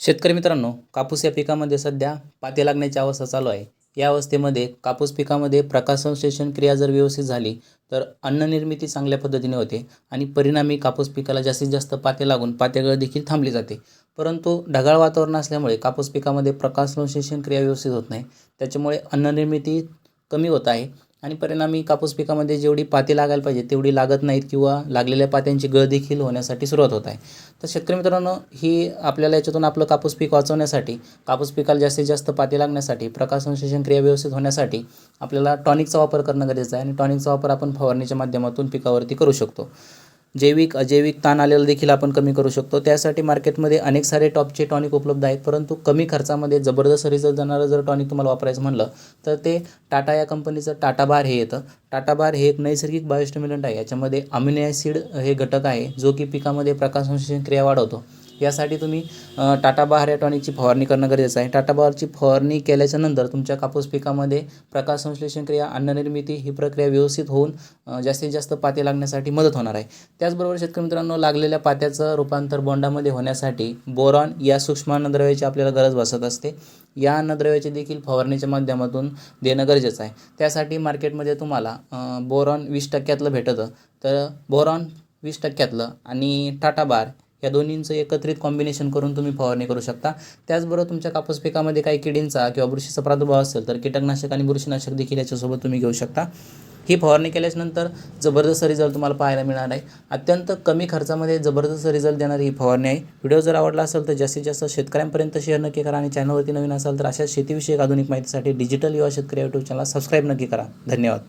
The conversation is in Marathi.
शेतकरी मित्रांनो कापूस या पिकामध्ये सध्या पाते लागण्याची अवस्था चालू आहे. या अवस्थेमध्ये कापूस पिकामध्ये प्रकाशसंश्लेषण क्रिया जर व्यवस्थित झाली तर अन्ननिर्मिती चांगल्या पद्धतीने होते आणि परिणामी कापूस पिकाला जास्तीत जास्त पाते लागून पातेगळ देखील थांबली जाते. परंतु ढगाळ वातावरण असल्यामुळे कापूस पिकामध्ये प्रकाशसंश्लेषण क्रिया व्यवस्थित होत नाही. त्याच्यामुळे अन्ननिर्मिती कमी होत आहे. आणि परिणामी कापूस पिकामध्ये जेवढी पाती लागायला पाहिजे तेवढी लागत नाहीत किंवा लागलेल्या पात्यांची गळ देखील होण्यासाठी सुरुवात होत आहे. तर शेतकरी मित्रांनो ही आपल्याला याच्यातून आपलं कापूस पीक वाचवण्यासाठी कापूस पिकाला जास्तीत जास्त पाती लागण्यासाठी प्रकाशसंश्लेषण क्रिया व्यवस्थित होण्यासाठी आपल्याला टॉनिकचा वापर करणं गरजेचं आहे आणि टॉनिकचा वापर आपण फवारणीच्या माध्यमातून पिकावरती करू शकतो. जैविक अजैविक ताण आलेला देखील आपण कमी करू शकतो. त्यासाठी मार्केटमध्ये अनेक सारे टॉपचे टॉनिक उपलब्ध आहेत परंतु कमी खर्चामध्ये जबरदस्त रिझल्ट देणारं जर टॉनिक तुम्हाला वापरायचं म्हणलं तर ते टाटा या कंपनीचं टाटा बार हे येतं. टाटा बार हे एक नैसर्गिक बायोस्टिम्युलंट आहे. याच्यामध्ये अमिनो ॲसिड हे घटक आहे जो की पिकामध्ये प्रकाशसंश्लेषण क्रिया वाढवतो. यासाठी तुम्ही टाटा बहार या टॉनिकची फवारणी करणं गरजेचं आहे. टाटा बहारची फवारणी केल्याच्यानंतर तुमच्या कापूस पिकामध्ये प्रकाश संश्लेषण क्रिया अन्ननिर्मिती ही प्रक्रिया व्यवस्थित होऊन जास्तीत जास्त पाते लागण्यासाठी मदत होणार आहे. त्याचबरोबर शेतकरी मित्रांनो लागलेल्या पात्याचं रूपांतर बोंडामध्ये होण्यासाठी बोरॉन या सूक्ष्म अन्नद्रव्याची आपल्याला गरज भासत असते. या अन्नद्रव्याचे देखील फवारणीच्या माध्यमातून देणं गरजेचं आहे. त्यासाठी मार्केटमध्ये तुम्हाला बोरॉन वीस टक्क्यातलं भेटतं. तर बोरॉन वीस टक्क्यातलं आणि टाटा बार या दोन्हींचं एकत्रित कॉम्बिनेशन करून तुम्ही फवारणी करू शकता. त्याचबरोबर तुमच्या कापूस पिकामध्ये काही किडींचा किंवा बुरशीचा प्रादुर्भाव असेल तर कीटकनाशक आणि बुरशीनाशक देखील याच्यासोबत तुम्ही घेऊ शकता. ही फवारणी केल्याच्यानंतर जबरदस्त रिझल्ट तुम्हाला पाहायला मिळणार आहे. अत्यंत कमी खर्चामध्ये जबरदस्त रिझल्ट देणारी ही फवारणी आहे. व्हिडिओ जर आवडला असेल तर जास्तीत जास्त शेतकऱ्यांपर्यंत शेअर नक्की करा आणि चॅनलवरती नवीन असाल तर अशा शेतीविषयक आधुनिक माहितीसाठी डिजिटल युवा शेतकरी यूट्यूब चॅनल सबस्क्राईब नक्की करा. धन्यवाद.